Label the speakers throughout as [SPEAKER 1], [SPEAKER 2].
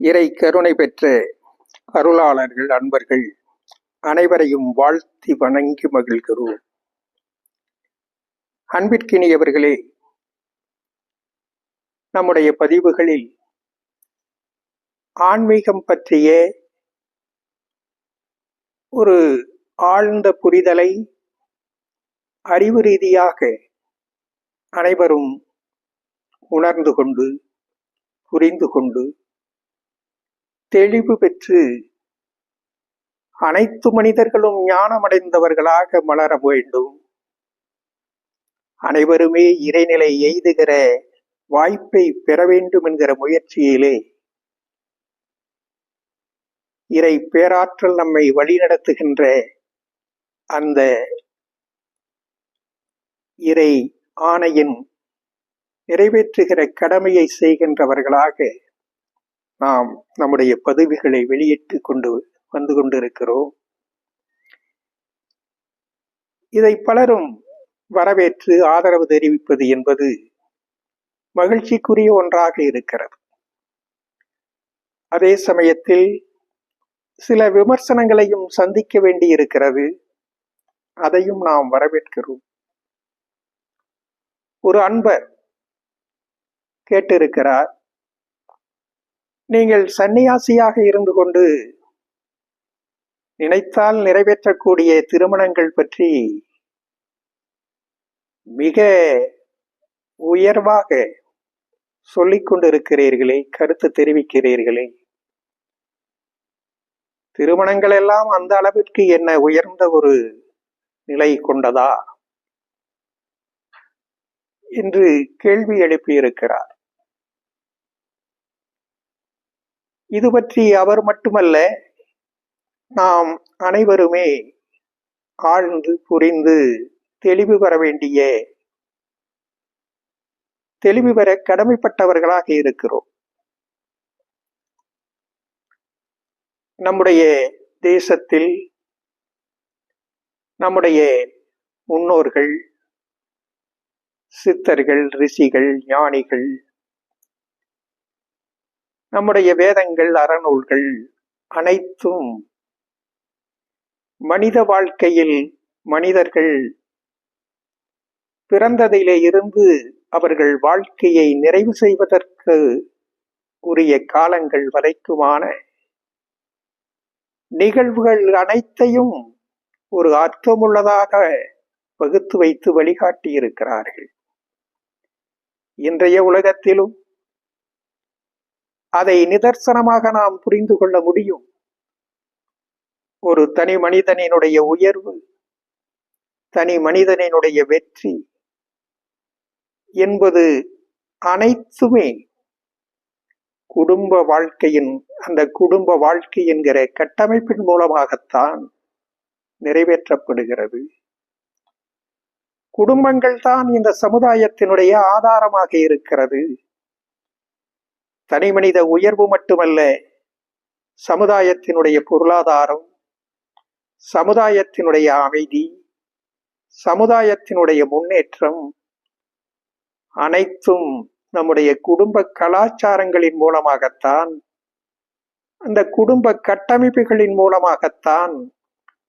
[SPEAKER 1] இறை கருணை பெற்ற அருளாளர்கள் அன்பர்கள் அனைவரையும் வாழ்த்தி வணங்கி மகிழ்கிறோம். அன்பிற்கினியவர்களே நம்முடைய பதிவுகளில் ஆன்மீகம் பற்றிய ஒரு ஆழ்ந்த புரிதலை அறிவு ரீதியாக அனைவரும் உணர்ந்து கொண்டு புரிந்து கொண்டு தெளிவு பெற்று அனைத்து மனிதர்களும் ஞானமடைந்தவர்களாக மலர வேண்டும். அனைவருமே இறைநிலை எய்துகிற வாய்ப்பை பெற வேண்டும் என்கிற முயற்சியிலே இறை பேராற்றல் நம்மை வழிநடத்துகின்ற அந்த இறை ஆணையின் நிறைவேற்றுகிற கடமையை செய்கின்றவர்களாக நாம் நம்முடைய பதவிகளை வெளியிட்டு கொண்டு வந்து கொண்டிருக்கிறோம். இதை பலரும் வரவேற்று ஆதரவு தெரிவிப்பது என்பது மகிழ்ச்சிக்குரிய ஒன்றாக இருக்கிறது. அதே சமயத்தில் சில விமர்சனங்களையும் சந்திக்க வேண்டி இருக்கிறது அதையும் நாம் வரவேற்கிறோம். ஒரு அன்பர் கேட்டிருக்கிறார். நீங்கள் சன்னியாசியாக இருந்து கொண்டு நினைத்தால் நிறைவேற்றக்கூடிய திருமணங்கள் பற்றி மிக உயர்வாக சொல்லிக் கொண்டிருக்கிறீர்களே கருத்து தெரிவிக்கிறீர்களே. திருமணங்கள் எல்லாம் அந்த அளவிற்கு என்ன உயர்ந்த ஒரு நிலை கொண்டதா என்று கேள்வி எழுப்பியிருக்கிறார். இது பற்றி அவர் மட்டுமல்ல நாம் அனைவருமே ஆழ்ந்து புரிந்து தெளிவு பெற வேண்டிய தெளிவு பெற கடமைப்பட்டவர்களாக இருக்கிறோம். நம்முடைய தேசத்தில் நம்முடைய முன்னோர்கள் சித்தர்கள் ரிஷிகள் ஞானிகள் நம்முடைய வேதங்கள் அறநூல்கள் அனைத்தும் மனித வாழ்க்கையில் மனிதர்கள் பிறந்ததிலே இருந்து அவர்கள் வாழ்க்கையை நிறைவு செய்வதற்கு உரிய காலங்கள் வரைக்குமான நிகழ்வுகள் அனைத்தையும் ஒரு அர்த்தமுள்ளதாக வகுத்து வைத்து வழிகாட்டியிருக்கிறார்கள். இன்றைய உலகத்திலும் அதை நிதர்சனமாக நாம் புரிந்து கொள்ள முடியும். ஒரு தனி மனிதனினுடைய உயர்வு தனி மனிதனினுடைய வெற்றி என்பது அனைத்துமே குடும்ப வாழ்க்கையின் அந்த குடும்ப வாழ்க்கை என்கிற கட்டமைப்பின் மூலமாகத்தான் நிறைவேற்றப்படுகிறது. குடும்பங்கள் தான் இந்த சமுதாயத்தினுடைய ஆதாரமாக இருக்கிறது. தனி மனித உயர்வு மட்டுமல்ல சமுதாயத்தினுடைய பொருளாதாரம் சமுதாயத்தினுடைய அமைதி சமுதாயத்தினுடைய முன்னேற்றம் அனைத்தும் நம்முடைய குடும்ப கலாச்சாரங்களின் மூலமாகத்தான் அந்த குடும்ப கட்டமைப்புகளின் மூலமாகத்தான்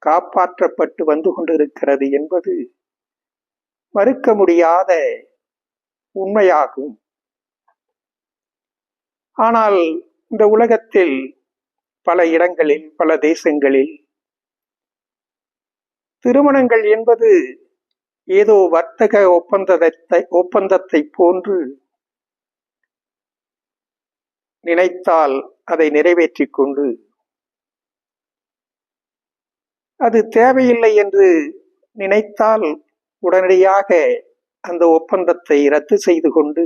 [SPEAKER 1] காப்பாற்றப்பட்டு வந்து கொண்டிருக்கிறது என்பது மறுக்க முடியாத உண்மையாகும். ஆனால் இந்த உலகத்தில் பல இடங்களில் பல தேசங்களில் திருமணங்கள் என்பது ஏதோ வர்த்தக ஒப்பந்தத்தை ஒப்பந்தத்தை போன்று நினைத்தால் அதை நிறைவேற்றிக் கொண்டு அது தேவையில்லை என்று நினைத்தால் உடனடியாக அந்த ஒப்பந்தத்தை ரத்து செய்து கொண்டு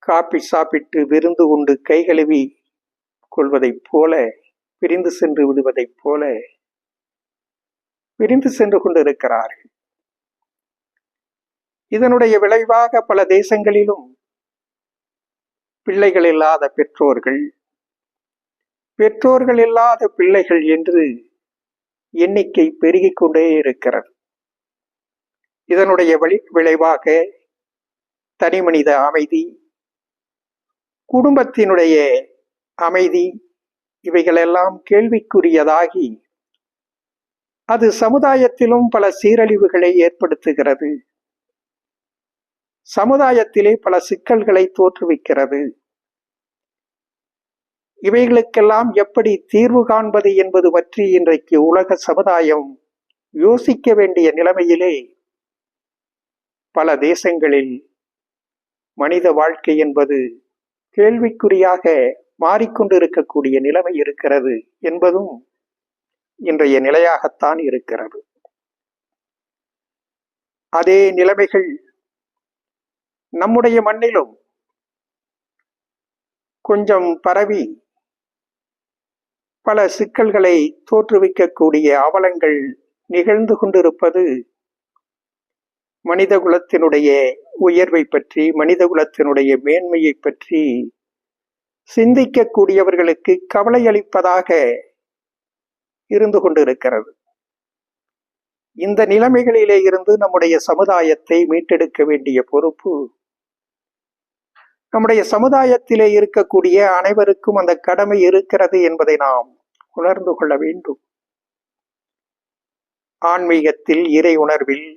[SPEAKER 1] காப்பி சாப்பிட்டு விருந்து கொண்டு கை கழுவி கொள்வதைப் போல பிரிந்து சென்று விடுவதைப் போல பிரிந்து சென்று கொண்டிருக்கிறார்கள். இதனுடைய விளைவாக பல தேசங்களிலும் பிள்ளைகள் இல்லாத பெற்றோர்கள் பெற்றோர்கள் இல்லாத பிள்ளைகள் என்று எண்ணிக்கை பெருகிக் கொண்டே இருக்கிறது. இதனுடைய வழி விளைவாக தனிமனித அமைதி குடும்பத்தினுடைய அமைதி இவைகளெல்லாம் கேள்விக்குரியதாகி அது சமுதாயத்திலும் பல சீரழிவுகளை ஏற்படுத்துகிறது. சமுதாயத்திலே பல சிக்கல்களை தோற்றுவிக்கிறது. இவைகளுக்கெல்லாம் எப்படி தீர்வு காண்பது என்பது பற்றி இன்றைக்கு உலக சமுதாயம் யோசிக்க வேண்டிய நிலைமையிலே பல தேசங்களில் மனித வாழ்க்கை என்பது கேள்விக்குறியாக மாறிக்கொண்டிருக்கக்கூடிய நிலைமை இருக்கிறது என்பதும் இன்றைய நிலையாகத்தான் இருக்கிறது. அதே நிலைமைகள் நம்முடைய மண்ணிலும் கொஞ்சம் பரவி பல சிக்கல்களை தோற்றுவிக்கக்கூடிய அவலங்கள் நிகழ்ந்து கொண்டிருப்பது மனித குலத்தினுடைய உயர்வை பற்றி மனித குலத்தினுடைய மேன்மையை பற்றி சிந்திக்கக்கூடியவர்களுக்கு கவலை அளிப்பதாக இருந்து கொண்டிருக்கிறது. இந்த நிலைமைகளிலே இருந்து நம்முடைய சமுதாயத்தை மீட்டெடுக்க வேண்டிய பொறுப்பு நம்முடைய சமுதாயத்திலே இருக்கக்கூடிய அனைவருக்கும் அந்த கடமை இருக்கிறது என்பதை நாம் உணர்ந்து கொள்ள வேண்டும். ஆன்மீகத்தில் இறை உணர்வில்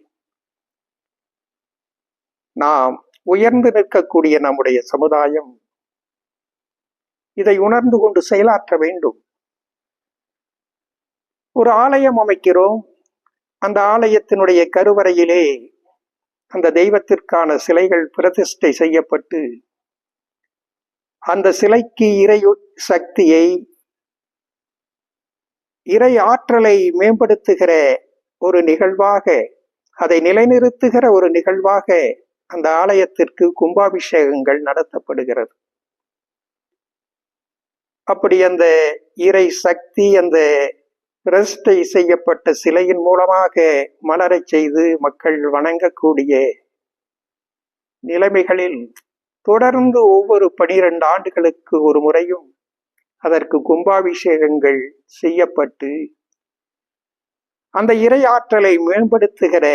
[SPEAKER 1] நாம் உயர்ந்து நிற்கக்கூடிய நம்முடைய சமுதாயம் இதை உணர்ந்து கொண்டு செயலாற்ற வேண்டும். ஒரு ஆலயம் அமைக்கிறோம். அந்த ஆலயத்தினுடைய கருவறையிலே அந்த தெய்வத்திற்கான சிலைகள் பிரதிஷ்டை செய்யப்பட்டு அந்த சிலைக்கு இறை சக்தியை இறை ஆற்றலை மேம்படுத்துகிற ஒரு நிகழ்வாக அதை நிலைநிறுத்துகிற ஒரு நிகழ்வாக அந்த ஆலயத்திற்கு கும்பாபிஷேகங்கள் நடத்தப்படுகிறது. அப்படி அந்த இறை சக்தி அந்த பிரஸ்டை செய்யப்பட்ட சிலையின் மூலமாக மலரச் செய்து மக்கள் வணங்கக்கூடிய நிலைமைகளில் தொடர்ந்து ஒவ்வொரு பனிரெண்டு ஆண்டுகளுக்கு ஒரு முறையும் அதற்கு கும்பாபிஷேகங்கள் செய்யப்பட்டு அந்த இறை ஆற்றலை மேம்படுத்துகிற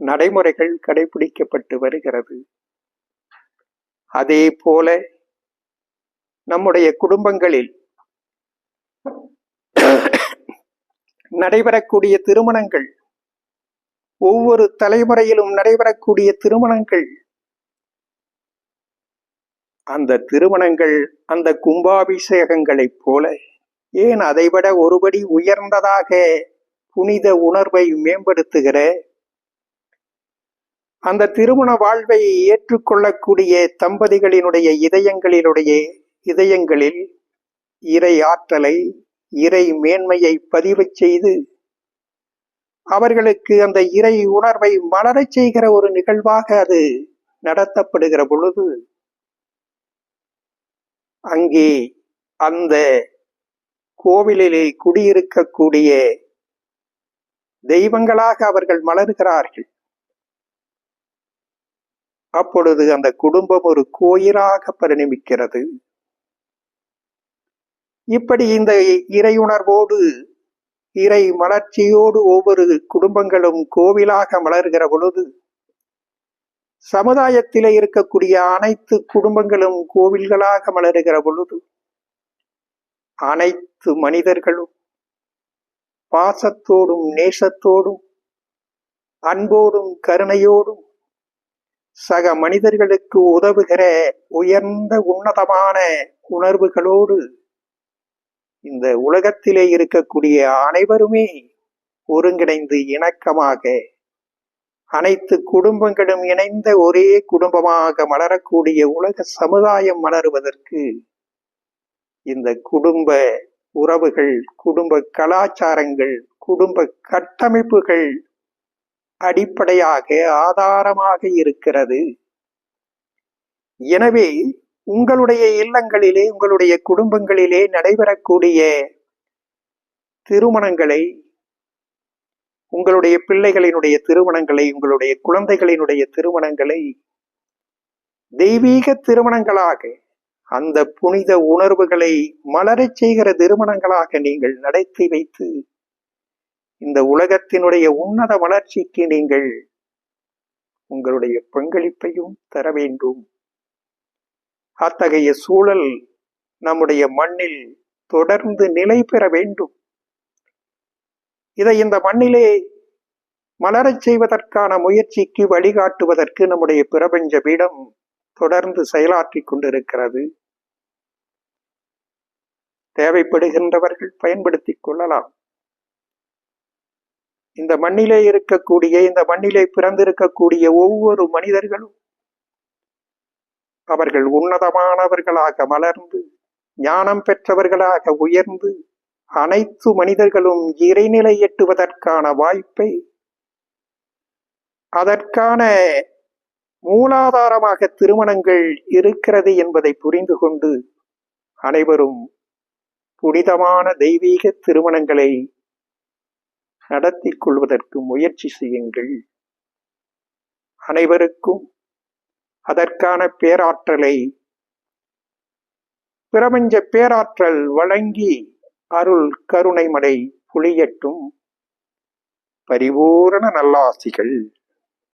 [SPEAKER 1] நடைமுறைகள் கடைபிடிக்கப்பட்டு வருகிறது. அதே போல நம்முடைய குடும்பங்களில் நடைபெறக்கூடிய திருமணங்கள் ஒவ்வொரு தலைமுறையிலும் நடைபெறக்கூடிய திருமணங்கள் அந்த திருமணங்கள் அந்த கும்பாபிஷேகங்களைப் போல ஏன் அதைவிட ஒருபடி உயர்ந்ததாக புனித உணர்வை மேம்படுத்துகிற அந்த திருமண வாழ்வை ஏற்றுக்கொள்ளக்கூடிய தம்பதிகளினுடைய இதயங்களினுடைய இதயங்களில் இறை ஆற்றலை இறை மேன்மையை பதிவு செய்து அவர்களுக்கு அந்த இறை உணர்வை மலரச் செய்கிற ஒரு நிகழ்வாக அது நடத்தப்படுகிற பொழுது அங்கே அந்த கோவிலிலே குடியிருக்கக்கூடிய தெய்வங்களாக அவர்கள் மலர்கிறார்கள். அப்பொழுது அந்த குடும்பம் ஒரு கோயிலாக பரிணமிக்கிறது. இப்படி இந்த இறையுணர்வோடு இறை மலர்ச்சியோடு ஒவ்வொரு குடும்பங்களும் கோவிலாக மலர்கிற பொழுது சமுதாயத்திலே இருக்கக்கூடிய அனைத்து குடும்பங்களும் கோவில்களாக மலருகிற பொழுது அனைத்து மனிதர்களும் பாசத்தோடும் நேசத்தோடும் அன்போடும் கருணையோடும் சக மனிதர்களுக்கு உதவுகிற உயர்ந்த உன்னதமான உணர்வுகளோடு இந்த உலகத்திலே இருக்கக்கூடிய அனைவருமே ஒருங்கிணைந்து இணக்கமாக அனைத்து குடும்பங்களும் இணைந்த ஒரே குடும்பமாக மலரக்கூடிய உலக சமுதாயம் மலருவதற்கு இந்த குடும்ப உறவுகள் குடும்ப கலாச்சாரங்கள் குடும்ப கட்டமைப்புகள் அடிப்படையாக ஆதாரமாக இருக்கிறது. எனவே உங்களுடைய இல்லங்களிலே உங்களுடைய குடும்பங்களிலே நடைபெறக்கூடிய திருமணங்களை உங்களுடைய பிள்ளைகளினுடைய திருமணங்களை உங்களுடைய குழந்தைகளினுடைய திருமணங்களை தெய்வீக திருமணங்களாக அந்த புனித உணர்வுகளை மலரச் செய்கிற திருமணங்களாக நீங்கள் நடத்தி வைத்து இந்த உலகத்தினுடைய உன்னத வளர்ச்சிக்கு நீங்கள் உங்களுடைய பங்களிப்பையும் தர வேண்டும். அத்தகைய சூழல் நம்முடைய மண்ணில் தொடர்ந்து நிலை பெற வேண்டும். இதை இந்த மண்ணிலே மலரச் செய்வதற்கான முயற்சிக்கு வழிகாட்டுவதற்கு நம்முடைய பிரபஞ்ச பீடம் தொடர்ந்து செயலாற்றிக் கொண்டிருக்கிறது. தேவைப்படுகின்றவர்கள் பயன்படுத்திக் கொள்ளலாம். இந்த மண்ணிலே இருக்கக்கூடிய இந்த மண்ணிலே பிறந்திருக்கக்கூடிய ஒவ்வொரு மனிதர்களும் அவர்கள் உன்னதமானவர்களாக மலர்ந்து ஞானம் பெற்றவர்களாக உயர்ந்து அனைத்து மனிதர்களும் இறைநிலை எட்டுவதற்கான வாய்ப்பை அதற்கான மூலாதாரமாக திருமணங்கள் இருக்கிறது என்பதை புரிந்து கொண்டு அனைவரும் புனிதமான தெய்வீக திருமணங்களை நடத்தி கொள்வதற்கு முயற்சி செய்யுங்கள். அனைவருக்கும் அதற்கான பேராற்றலை பிரபஞ்ச பேராற்றல் வழங்கி அருள் கருணைமடை புளியட்டும் பரிபூரண நல்லாசிகள்.